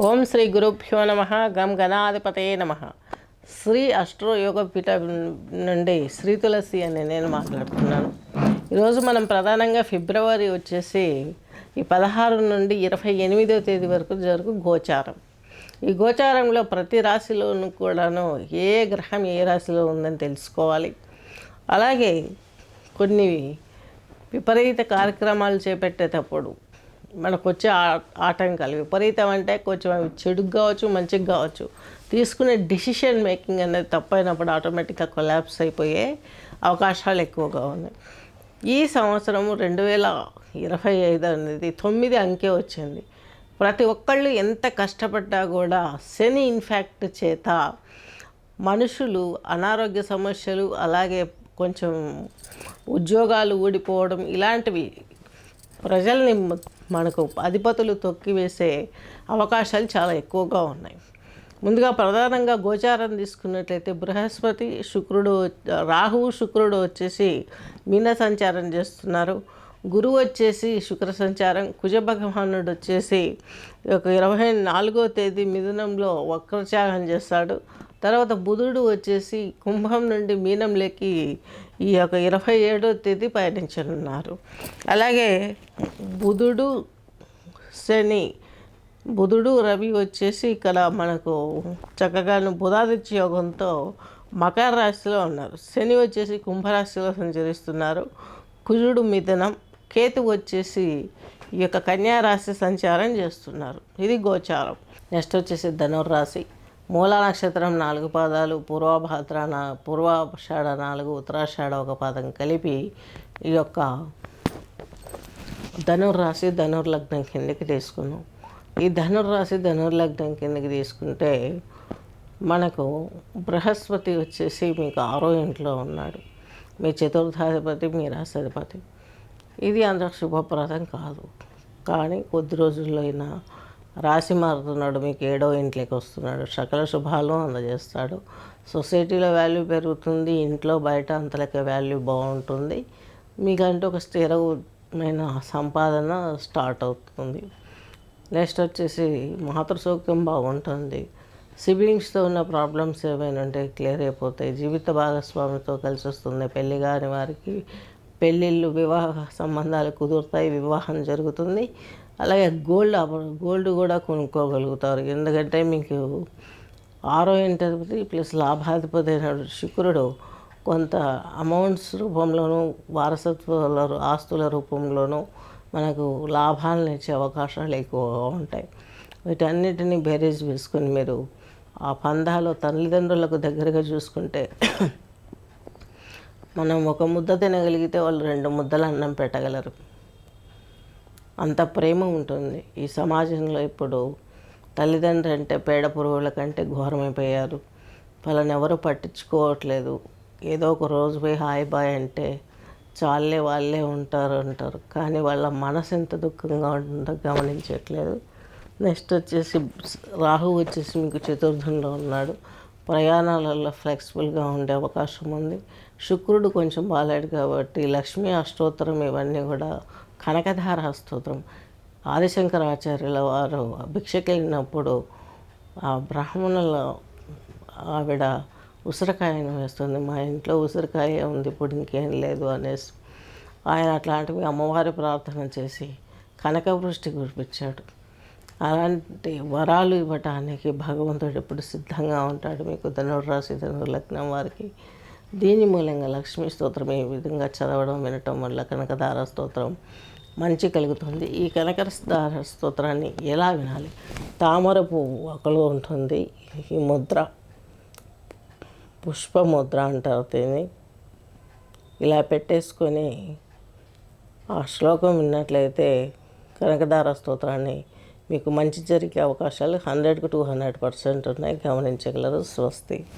ఓం శ్రీ గురుభ్యో నమ. గం గణాధిపతయే నమ. శ్రీ అష్ట్రోయోగ పీఠ నుండి శ్రీ తులసి అని నేను మాట్లాడుతున్నాను. ఈరోజు మనం ప్రధానంగా ఫిబ్రవరి వచ్చేసి ఈ పదహారు నుండి ఇరవై ఎనిమిదో తేదీ వరకు జరుగు గోచారం. ఈ గోచారంలో ప్రతి రాశిలోనూ కూడాను ఏ గ్రహం ఏ రాశిలో ఉందని తెలుసుకోవాలి. అలాగే కొన్ని విపరీత కార్యక్రమాలు చేపట్టేటప్పుడు మనకు వచ్చే ఆ- ఆటంకాలు విపరీతం అంటే కొంచెం అవి చెడుకు కావచ్చు మంచిగా కావచ్చు. తీసుకునే డిసిషన్ మేకింగ్ అనేది తప్పైనప్పుడు ఆటోమేటిక్గా కొలాప్స్ అయిపోయే అవకాశాలు ఎక్కువగా ఉన్నాయి. ఈ సంవత్సరం రెండు వేల ఇరవై ఐదు అనేది తొమ్మిది అంకే వచ్చింది. ప్రతి ఒక్కళ్ళు ఎంత కష్టపడ్డా కూడా శని ఇన్ఫ్యాక్ట్ చేత మనుషులు అనారోగ్య సమస్యలు అలాగే కొంచెం ఉద్యోగాలు ఊడిపోవడం ఇలాంటివి ప్రజల్ని మనకు అధిపతులు తొక్కివేసే అవకాశాలు చాలా ఎక్కువగా ఉన్నాయి. ముందుగా ప్రధానంగా గోచారం తీసుకున్నట్లయితే బృహస్పతి శుక్రుడు రాహువు శుక్రుడు వచ్చేసి మీన సంచారం చేస్తున్నారు. గురువు వచ్చేసి శుక్ర సంచారం కుజ భగవానుడు వచ్చేసి ఒక ఇరవై నాలుగో తేదీ మిథునంలో వక్రత్యాగం చేస్తాడు. తర్వాత బుధుడు వచ్చేసి కుంభం నుండి మీనంలోకి ఈ యొక్క ఇరవై ఏడో తేదీ పయనించనున్నారు. అలాగే బుధుడు శని బుధుడు రవి వచ్చేసి ఇక్కడ మనకు చక్కగాను బుధాదిత్య యోగంతో మకర రాశిలో ఉన్నారు. శని వచ్చేసి కుంభరాశిలో సంచరిస్తున్నారు. కుజుడు మిథనం కేతు వచ్చేసి ఈ యొక్క కన్యా రాశి సంచారం చేస్తున్నారు. ఇది గోచారం. నెక్స్ట్ వచ్చేసి ధనుర్రాశి. మూల నక్షత్రం నాలుగు పాదాలు పూర్వభాద్ర నా పూర్వాషాఢ నాలుగు ఉత్తరాషాఢ ఒక పాదం కలిపి ఈ యొక్క ధనుర్రాశి ధనుర్లగ్నం కిందకి తీసుకున్నాం ఈ ధనుర్రాశి ధనుర్లగ్నం కిందకి తీసుకుంటే మనకు బృహస్పతి వచ్చేసి మీకు ఆరో ఇంట్లో ఉన్నాడు. మీ చతుర్థాధిపతి మీ రాశాధిపతి ఇది అంత శుభప్రదం కాదు. కానీ కొద్ది రోజుల్లో అయినా రాశి మారుతున్నాడు మీకు ఏడో ఇంట్లోకి వస్తున్నాడు. సకల శుభాలు అందజేస్తాడు. సొసైటీలో వాల్యూ పెరుగుతుంది ఇంట్లో బయట అంతలకి వాల్యూ బాగుంటుంది. మీకంటే ఒక స్థిరమైన సంపాదన స్టార్ట్ అవుతుంది. నెక్స్ట్ వచ్చేసి మాతృ సౌఖ్యం బాగుంటుంది. సిబ్లింగ్స్తో ఉన్న ప్రాబ్లమ్స్ ఏమైనా ఉంటే క్లియర్ అయిపోతాయి. జీవిత భాగస్వామితో కలిసి వస్తుంది. పెళ్ళి కాని వారికి పెళ్ళిళ్ళు వివాహ సంబంధాలు కుదురుతాయి వివాహం జరుగుతుంది. అలాగే గోల్డ్ గోల్డ్ కూడా కొనుక్కోగలుగుతారు. ఎందుకంటే మీకు ఆరో ఇంటర్పతి ప్లస్ లాభాధిపతి అయిన శుక్రుడు. కొంత అమౌంట్స్ రూపంలోనూ వారసత్వాల ఆస్తుల రూపంలోనూ మనకు లాభాలను ఇచ్చే అవకాశాలు ఎక్కువగా ఉంటాయి. వీటన్నిటిని బేరీజ్ వేసుకొని మీరు ఆ పందాలో తల్లిదండ్రులకు దగ్గరగా చూసుకుంటే మనం ఒక ముద్ద తినగలిగితే వాళ్ళు రెండు ముద్దలు అన్నం పెట్టగలరు. అంత ప్రేమ ఉంటుంది ఈ సమాజంలో ఇప్పుడు తల్లిదండ్రులు అంటే పేడ పురుగుల కంటే ఘోరమైపోయారు. వాళ్ళని ఎవరు పట్టించుకోవట్లేదు. ఏదో ఒక రోజు పోయి హాయ్ బాయ్ అంటే చాలే వాళ్ళే ఉంటారు అంటారు. కానీ వాళ్ళ మనసు ఎంత దుఃఖంగా ఉంటుందో గమనించట్లేదు. నెక్స్ట్ వచ్చేసి రాహు వచ్చేసి మీకు చతుర్థంలో ఉన్నాడు. ప్రయాణాలలో ఫ్లెక్సిబుల్గా ఉండే అవకాశం ఉంది. శుక్రుడు కొంచెం బాలేడు కాబట్టి లక్ష్మీ అష్టోత్తరం ఇవన్నీ కూడా కనకధార స్తోత్రం. ఆదిశంకరాచార్యుల వారు భిక్షకెళ్ళినప్పుడు ఆ బ్రాహ్మణుల ఆవిడ ఉసిరికాయను వేస్తుంది. మా ఇంట్లో ఉసిరికాయ ఉంది ఇప్పుడు ఇంకేం లేదు అనేసి ఆయన అట్లాంటివి అమ్మవారి ప్రార్థన చేసి కనకవృష్టి కురిపించాడు. అలాంటి వరాలు ఇవ్వటానికి భగవంతుడు ఎప్పుడు సిద్ధంగా ఉంటాడు? మీకు ధనుర్రాశి ధనుర్లగ్నం వారికి దీని మూలంగా లక్ష్మీ స్తోత్రం ఈ విధంగా చదవడం వినటం వల్ల కనకధార స్తోత్రం మంచి కలుగుతుంది. ఈ కనకధార స్తోత్రాన్ని ఎలా వినాలి? తామర పువ్వు ఒకలో ఉంటుంది. ఈ ముద్ర పుష్పముద్ర అంటారు దీన్ని. ఇలా పెట్టేసుకొని ఆ శ్లోకం విన్నట్లయితే కనకధార స్తోత్రాన్ని మీకు మంచి జరిగే అవకాశాలు హండ్రెడ్కి టూ హండ్రెడ్ పర్సెంట్ ఉన్నాయి. గమనించగలరు. స్వస్తి.